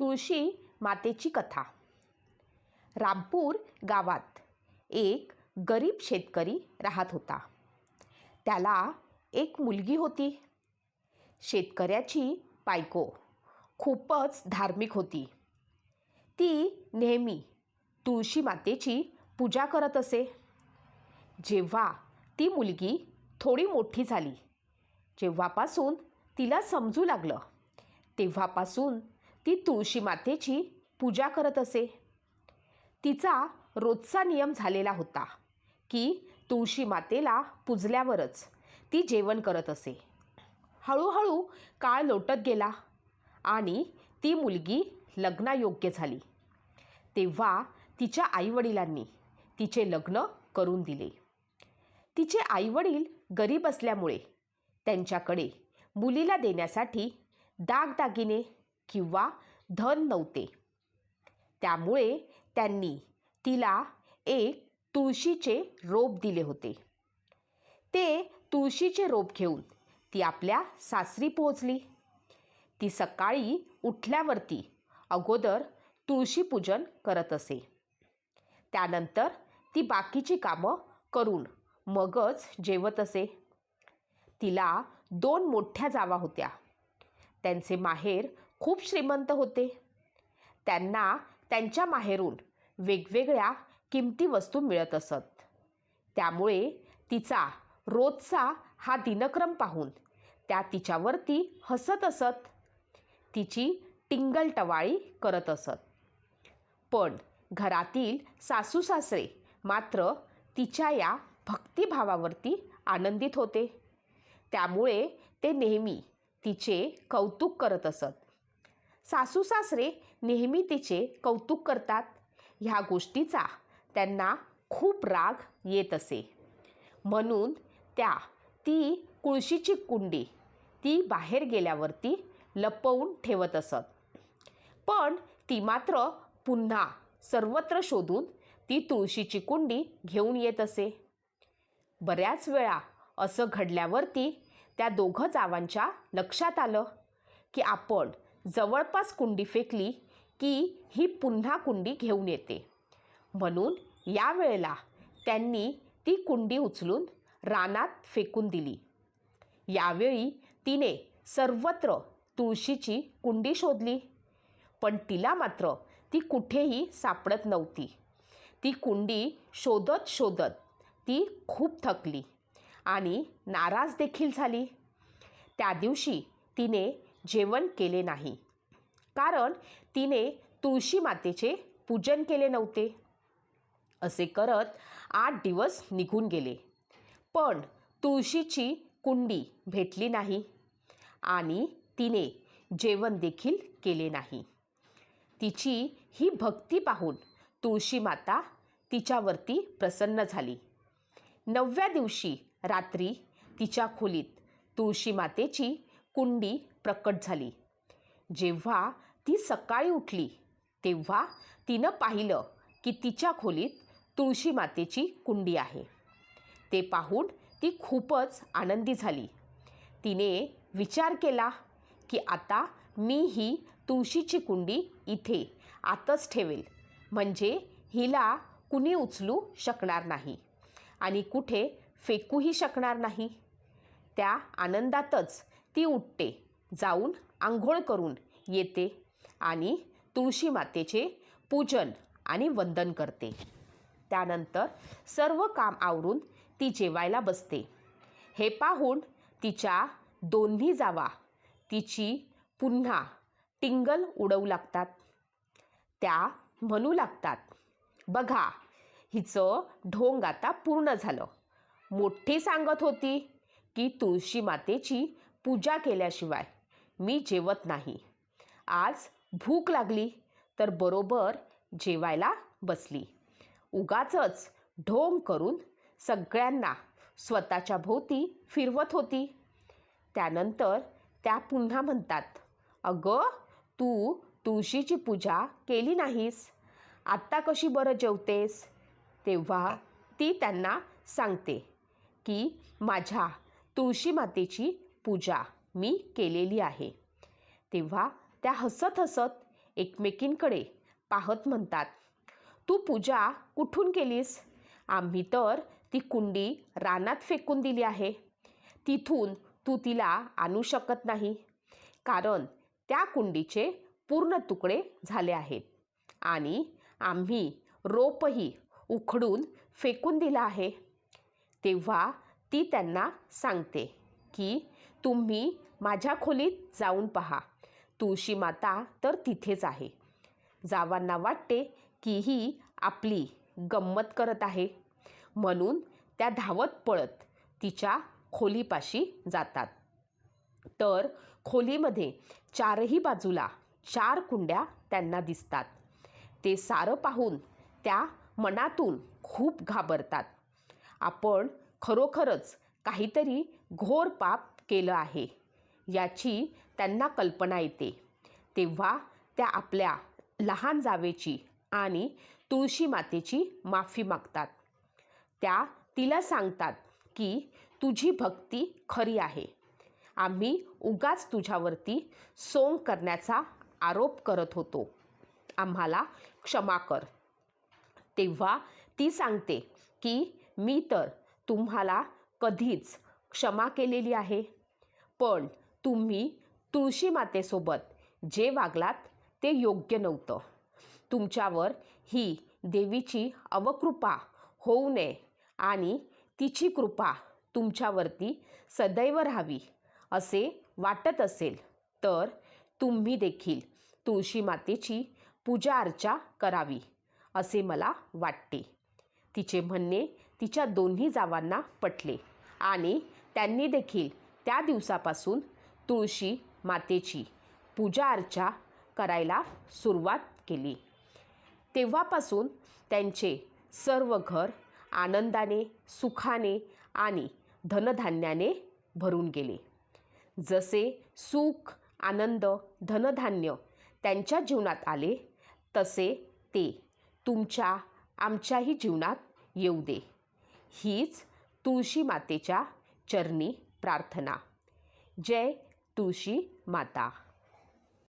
तुळशी मातेची कथा. रामपूर गावात एक गरीब शेतकरी राहत होता. त्याला एक मुलगी होती. शेतकऱ्याची बायको खूपच धार्मिक होती. ती नेहमी तुळशी मातेची पूजा करत असे. जेव्हा ती मुलगी थोडी मोठी झाली जेव्हापासून तिला समजू लागलं तेव्हापासून ती तुळशी मातेची पूजा करत असे. तिचा रोजचा नियम झालेला होता की तुळशी मातेला पुजल्यावरच ती जेवण करत असे. हळूहळू काळ लोटत गेला आणि ती मुलगी लग्नायोग्य झाली. तेव्हा तिच्या आईवडिलांनी तिचे लग्न करून दिले. तिचे आईवडील गरीब असल्यामुळे त्यांच्याकडे मुलीला देण्यासाठी दागदागिने किंवा धन नव्हते. त्यामुळे त्यांनी तिला एक तुळशीचे रोप दिले होते. ते तुळशीचे रोप घेऊन ती आपल्या सासरी पोहोचली. ती सकाळी उठल्यावरती अगोदर तुळशीपूजन करत असे. त्यानंतर ती बाकीची कामं करून मगच जेवत असे. तिला दोन मोठ्या जावा होत्या. त्यांचे माहेर खूप श्रीमंत होते. त्यांना त्यांच्या माहेरून वेगवेगळ्या किमती वस्तू मिळत असत. त्यामुळे तिचा रोजचा हा दिनक्रम पाहून त्या तिच्यावरती हसत असत. तिची टिंगलटवाळी करत असत. पण घरातील सासू सासरे मात्र तिच्या या भक्तिभावावरती आनंदित होते. त्यामुळे ते नेहमी तिचे कौतुक करत असत. सासू सासरे नेहमी तिचे कौतुक करतात. ह्या गोष्टीचा त्यांना खूप राग येत असे. म्हणून त्या ती कुळशीची कुंडी ती बाहेर गेल्यावरती लपवून ठेवत असत. पण ती मात्र पुन्हा सर्वत्र शोधून ती तुळशीची कुंडी घेऊन येत असे. बऱ्याच वेळा असं घडल्यावरती त्या दोघं जावांच्या लक्षात आलं की आपण जवळपास कुंडी फेकली की ही पुन्हा कुंडी घेऊन येते. म्हणून यावेळेला त्यांनी ती कुंडी उचलून रानात फेकून दिली. यावेळी तिने सर्वत्र तुळशीची कुंडी शोधली. पण तिला मात्र ती कुठेही सापडत नव्हती. ती कुंडी शोधत शोधत ती खूप थकली आणि नाराज देखील झाली. त्या दिवशी तिने जेवण केले नाही. कारण तिने तुळशी मातेचे पूजन केले नव्हते. असे करत आठ दिवस निघून गेले. पण तुळशीची कुंडी भेटली नाही आणि तिने जेवण देखील केले नाही. तिची ही भक्ती पाहून तुळशी माता तिच्यावरती प्रसन्न झाली. नवव्या दिवशी रात्री तिच्या खोलीत तुळशी मातेची कुंडी प्रकट झाली. जेव्हा ती सकाळी उठली तेव्हा तिनं पाहिलं की तिच्या खोलीत तुळशी मातेची कुंडी आहे. ते पाहून ती खूपच आनंदी झाली. तिने विचार केला की आता मी ही तुळशीची कुंडी इथे आतच ठेवेल म्हणजे हिला कुणी उचलू शकणार नाही आणि कुठे फेकूही शकणार नाही. त्या आनंदातच ती उठते जाऊन आंघोळ करून येते आणि तुळशी मातेचे पूजन आणि वंदन करते. त्यानंतर सर्व काम आवरून ती जेवायला बसते. हे पाहून तिच्या दोन्ही जावा तिची पुन्हा टिंगल उडवू लागतात. त्या म्हणू लागतात बघा हिचं ढोंग आता पूर्ण झालं. मोठी सांगत होती की तुळशी मातेची पूजा केल्याशिवाय मी जेवत नाही. आज भूक लागली तर बरोबर जेवायला बसली. उगाचच ढोंग करून सगळ्यांना स्वतःच्या भोवती फिरवत होती. त्यानंतर त्या पुन्हा म्हणतात अगं तू तुळशीची पूजा केली नाहीस. आत्ता कशी बरं जेवतेस? तेव्हा ती त्यांना सांगते की माझ्या तुळशी मातेची पूजा मी केलेली आहे. तेव्हा त्या हसत हसत एकमेकींकडे पाहत म्हणतात तू पूजा कुठून केलीस? आम्ही तर ती कुंडी रानात फेकून दिली आहे. तिथून तू तिला आणू शकत नाही. कारण त्या कुंडीचे पूर्ण तुकडे झाले आहेत आणि आम्ही रोपही उखडून फेकून दिलं आहे. तेव्हा ती त्यांना सांगते की तुम्ही माझ्या खोलीत जाऊन पहा. तुळशी माता तर तिथेच आहे. जावांना वाटते की ही आपली गंमत करत आहे. म्हणून त्या धावत पळत तिच्या खोलीपाशी जातात. तर खोलीमध्ये चारही बाजूला चार कुंड्या त्यांना दिसतात. ते सारं पाहून त्या मनातून खूप घाबरतात. आपण खरोखरच काहीतरी घोर पाप केलं आहे. याची त्यांना कल्पना येते. तेव्हा त्या आपल्या लहान जावेची आणि तुळशी मातेची माफी मागतात. त्या तिला सांगतात की तुझी भक्ती खरी आहे. आम्ही उगाच तुझ्यावरती सोंग करण्याचा आरोप करत होतो. आम्हाला क्षमा कर. तेव्हा ती सांगते की मी तर तुम्हाला कधीच क्षमा केलेली आहे. पण तुम्ही तुळशी मातेसोबत जे वागलात ते योग्य नव्हतं. तुमच्यावर ही देवीची अवकृपा होऊ नये आणि तिची कृपा तुमच्यावरती सदैव राहावी असे वाटत असेल तर तुम्ही देखील तुळशी मातेची पूजा अर्चा करावी असे मला वाटते. तिचे म्हणणे तिच्या दोन्ही जावांना पटले आणि त्यांनी देखील त्या दिवसापासून तुळशी मातेची पूजा अर्चा करायला सुरुवात केली. तेव्हापासून त्यांचे सर्व घर आनंदाने सुखाने आणि धनधान्याने भरून गेले. जसे सुख आनंद धनधान्य त्यांच्या जीवनात आले तसे ते तुमच्या आमच्याही जीवनात येऊ दे. हीच तुळशी मातेच्या चरणी प्रार्थना. जय तुळशी माता.